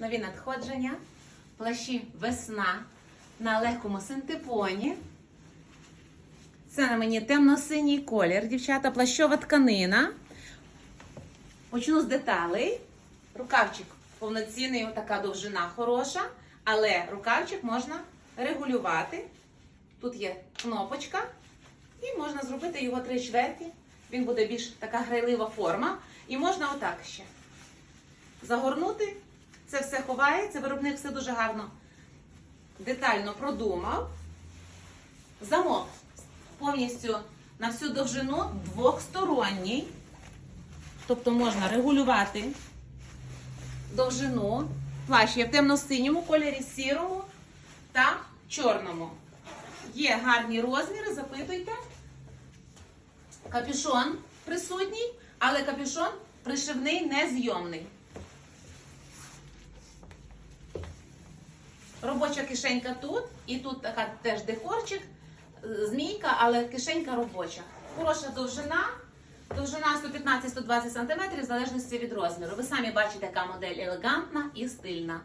нові надходження, плащі весна на легкому синтепоні. Це на мені темно-синій колір, дівчата, плащова тканина. Почну з деталей. Рукавчик повноцінний, така довжина хороша, але рукавчик можна регулювати. Тут є кнопочка, і можна зробити його три чверті. Він буде більш така грайлива форма. І можна отак ще загорнути. Це все ховається, виробник все дуже гарно детально продумав. Замок повністю на всю довжину двохсторонній. Тобто можна регулювати довжину. Плащ є в темно-синьому кольорі, сірому та чорному. Є гарні розміри, запитуйте. Капюшон присутній, але капюшон пришивний, незйомний. Робоча кишенька тут, і тут така теж декорчик, е, змійка, але кишенька робоча. Хороша довжина. Довжина 115-120 см в залежності від розміру. Ви самі бачите, яка модель елегантна і стильна.